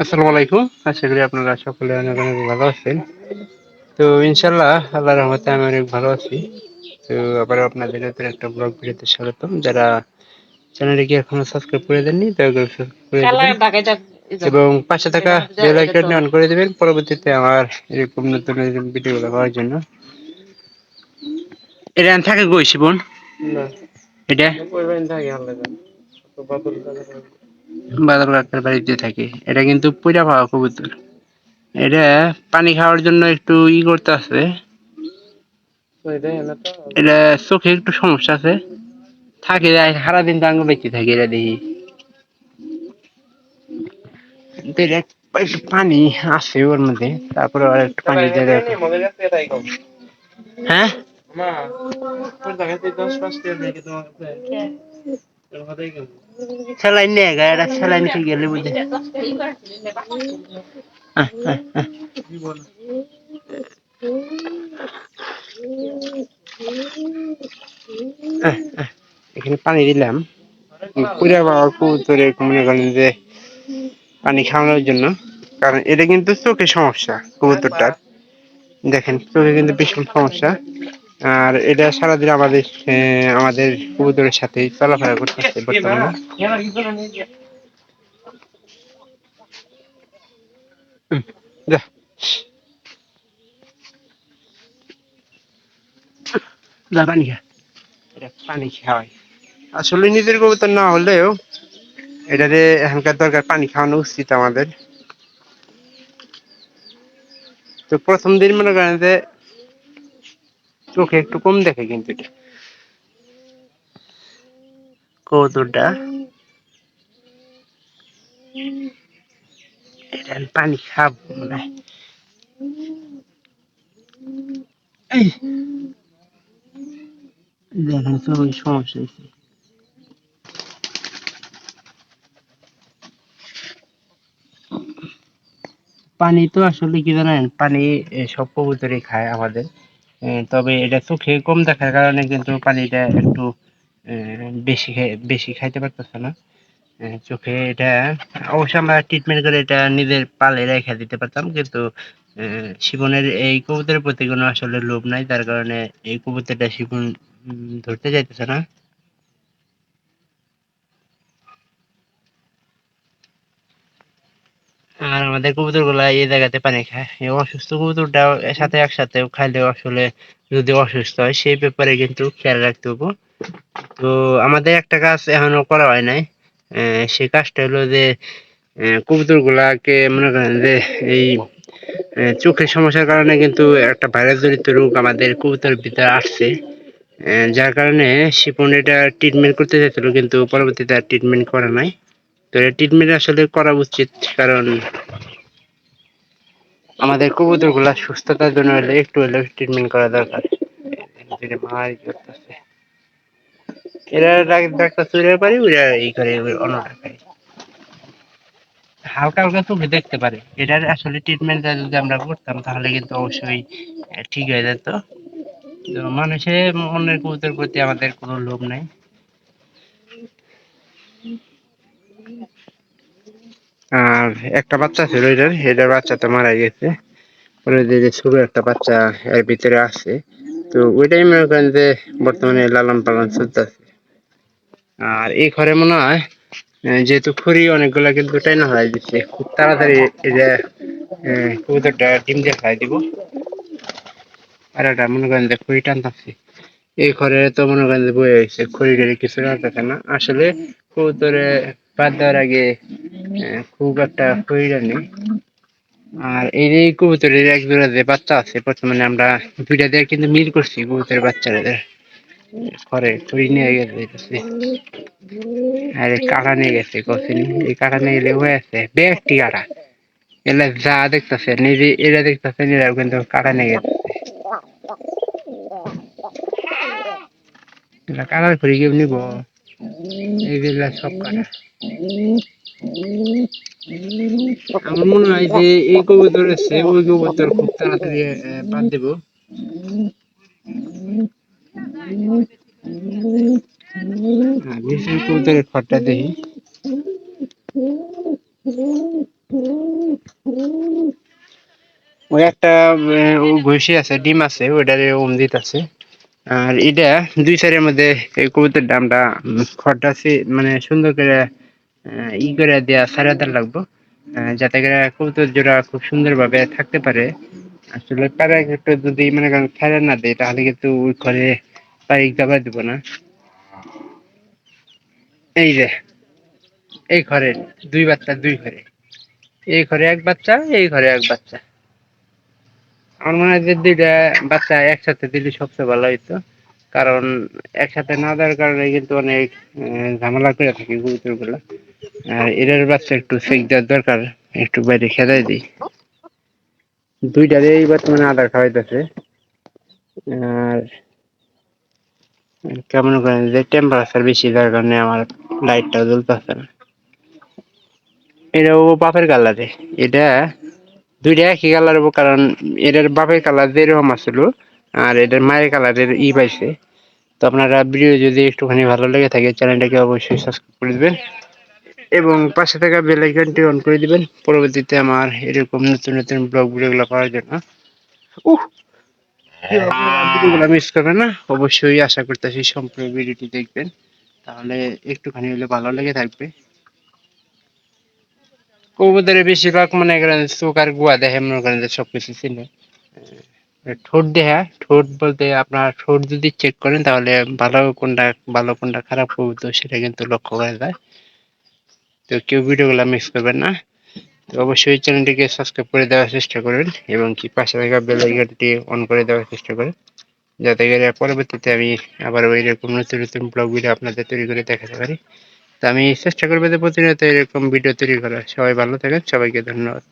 আসসালামু আলাইকুম। আশা করি আপনারা সকলে অনেক অনেক ভালো আছেন। তো ইনশাল্লাহ আল্লাহ রহমতে আমি অনেক ভালো আছি। তো আবার আপনাদের নতুন একটা ব্লগ ভিডিওতে স্বাগতম। যারা চ্যানেলটিকে এখনও সাবস্ক্রাইব করে দেননি দয়া করে সাবস্ক্রাইব করে দেবেন। এবং পাশে থাকা বেল আইকনটি অন করে দেবেন পরবর্তীতে আমার এরকম নতুন নতুন ভিডিওগুলো পাওয়ার জন্য। এটা থাকে কই শিবন? এটা? বাদল কাকার বাড়িতে থাকে। এটা কিন্তু পুরা পাওয়া কবুতর। এটা পানি খাওয়ার জন্য একটু ই করতে আছে এটা চোখে একটু সমস্যা আছে। থাকে সারাদিন তো আঙ্গ বেঁচে থাকে এটা দেখি। পানি আছে ওর মধ্যে তারপরে আর একটু পানি। হ্যাঁ? গা এটা স্যালাইন খেয়ে গেলে বুঝে আহ, আহ, আহ। আহ, আহ। এখানে পানি দিলাম পুরা মনে করেন যে পানি খাওয়ানোর জন্য কারণ এটা কিন্তু চোখে সমস্যা কবুতরটার দেখেন চোখে কিন্তু ভীষণ সমস্যা আর এটা সারাদিন আমাদের আমাদের কবুতরের সাথে চলাফেরা করতেছে বর্তমানে। যা। যা পানি খা। এটা পানি খাওয়াই। আসলে নিজের কবুতর না হলেও এটাতে এখানকার দরকার পানি খাওয়ানো উচিত আমাদের। তো প্রথম দিন মনে করেন যে চোখে একটু কম দেখে কিন্তু এটা। কবুতরটা এটা পানি খাব মনে। দেখেন চোখে সমস্যা হয়েছে। পানি তো আসলে কি জানেন? পানি সব কবুতরই খায় আমাদের। তবে এটা চোখে কম দেখার কারণে কিন্তু পানিটা একটু বেশি বেশি খাইতে পারতেছে না। চোখে এটা, অবশ্য আমরা ট্রিটমেন্ট করে এটা নিজের পালে রেখে দিতে পারতাম, কিন্তু শিবনের এই কবুতরের প্রতি কোনো আসলে লোভ নাই তার কারণে এই কবুতরটা শিবন ধরতে যাইতেছে না। আর আমাদের কবুতরগুলা এই জায়গাতে পানি খায়। এই অসুস্থ কবুতরটাও এর সাথে একসাথে খাইলে আসলে যদি অসুস্থ হয়, সেই ব্যাপারে কিন্তু খেয়াল রাখতে হবে তো আমাদের একটা কাজ এখনও করা হয় নাই। সেই কাজটা হলো যে কবুতর গুলাকে মনে করেন যে, এই চোখের সমস্যার কারণে কিন্তু একটা ভাইরাস জনিত রোগ আমাদের কবুতরের ভিতরে আসছে। যার কারণে শিপন এটা ট্রিটমেন্ট করতে চাইছিল কিন্তু পরবর্তীতে আর ট্রিটমেন্ট করা নাই। তো ট্রিটমেন্ট আসলে করা উচিত, কারণ আমাদের কবুতরগুলা সুস্থতার জন্য হলে একটু হলেও ট্রিটমেন্ট করা দরকার। মারাই করতেছে। এরা ডাক- ডাক্তার চুরে পারি ওরা এই করে অন্য টাকায় হালকা হালকা চোখে দেখতে পারে। এটার আসলে ট্রিটমেন্ট যদি আমরা করতাম, তাহলে কিন্তু অবশ্যই ঠিক হয়ে যেত। মানুষের মনের কবুতর প্রতি আমাদের কোনো লোভ নাই। আর একটা বাচ্চা ছিল এটার এটার বাচ্চা তো মারা গেছে। যে ছোট একটা বাচ্চা এর ভিতরে আছে। তো ওইটাই মনে করেন যে বর্তমানে লালন পালন চলতেছে। আর এই ঘরে মনে হয় যেহেতু খড়ি অনেকগুলা কিন্তু টাইনা হয়ে দিচ্ছে খুব তাড়াতাড়ি এই যে কবুতরটা ডিম দিয়ে খাই দিব। আর এটা মনে করেন যে খড়ি টানতাছি। এই ঘরে তো মনে করেন যে বয়ে গেছে খড়ি টড়ি কিছু টানতেছে না। আসলে কবুতরে বাদ দেওয়ার আগে খুব একটা খড়ি টানি আর এই যে কবুতরের এক জোড়া যে বাচ্চা আছে বর্তমানে আমরা দুইটা দিয়ে কিন্তু মিল করছি কবুতরের বাচ্চাদের। ঘরে খড়ি নিয়ে গেছে আরে কাটা নিয়ে গেছে কখিনি এই কাটা নিয়ে গেলে হয়ে আছে ব্যক্তি কাটা এলা যা দেখতেছে নিজে এরা দেখতেছে এরা কিন্তু কাটা নিয়ে গেছে। কাটার খড়ি কেউ নিব এইগুলা সব কাটা আমার মনে হয় যে এই কবুতর আছে ওই কবুতর খুব তাড়াতাড়ি বাদ দেব। হ্যাঁ, কবুতরের দেখি। ওই একটা ঘুষি আছে ডিম আছে ওইটারে ওম দিতেছে আর এটা দুই সাইডের মধ্যে এই কবুতর ডামটা খড়টা মানে সুন্দর করে ই করে দেওয়া সারা দেওয়া লাগবো। যাতে করে কবুতর জোড়া খুব সুন্দর ভাবে থাকতে পারে। আসলে পারে একটু যদি মনে করেন ফেলে না দেয়, তাহলে কিন্তু ওই ঘরে পাইক দাবার দিব না। এই যে, এই ঘরে দুই বাচ্চা, দুই ঘরে। এই ঘরে এক বাচ্চা, এই ঘরে এক বাচ্চা। আমার মনে হয় যে দুইটা বাচ্চা একসাথে দিলে সবচেয়ে ভালো হইতো। কারণ একসাথে না দেওয়ার কারণে কিন্তু অনেক ঝামেলা করে থাকে কবুতর এদের বাচ্চা একটু সেক দেওয়ার দরকার, একটু বাইরে খেদাই দিই। দুইটারে এই বর্তমানে আদার খাওয়াইতেছে। আর, কেমন করেন যে টেম্পারেচার বেশি, যার কারণে আমার লাইটটা জ্বলতেছে না। এটা ও বাপের কালারে এটা দুইটা একই কালার হব কারণ এটার বাপের কালার যেরকম আসলো, আর এটার মায়ের কালারের ই পাইছে। তো আপনারা ভিডিও যদি একটুখানি ভালো লেগে থাকে চ্যানেলটাকে অবশ্যই সাবস্ক্রাইব করে দিবেন। এবং পাশে থাকা বেল আইকনটি অন করে দিবেন। পরবর্তীতে আমার এরকম নতুন নতুন ব্লগ ভিডিওগুলো পাওয়ার জন্য। উহ! মিস করবেন না। অবশ্যই আশা করতেছি সম্পূর্ণ ভিডিওটি দেখবেন। তাহলে একটুখানি হলে ভালো লেগে থাকবে। কবুতরের বেশিরভাগ মনে করেন চোখ গুয়া দেখে মনে করেন যে সবকিছু চিনে। আহ, ঠোঁট দেখা ঠোঁট বলতে আপনার ঠোঁট যদি চেক করেন তাহলে ভালো কোনটা ভালো কোনটা খারাপ কবুতর সেটা কিন্তু লক্ষ্য করা যায়। তো কেউ ভিডিওগুলো মিস করবেন না। তো অবশ্যই চ্যানেলটিকে সাবস্ক্রাইব করে দেওয়ার চেষ্টা করবেন এবং কি পাশে থাকা বেল অন করে দেওয়ার চেষ্টা করেন যাতে করে পরবর্তীতে আমি আবার এরকম রকম নতুন নতুন ব্লগ ভিডিও আপনাদের তৈরি করে দেখাতে পারি। তো আমি চেষ্টা করব যে প্রতিনিয়ত এরকম ভিডিও তৈরি করার। সবাই ভালো থাকেন, সবাইকে ধন্যবাদ।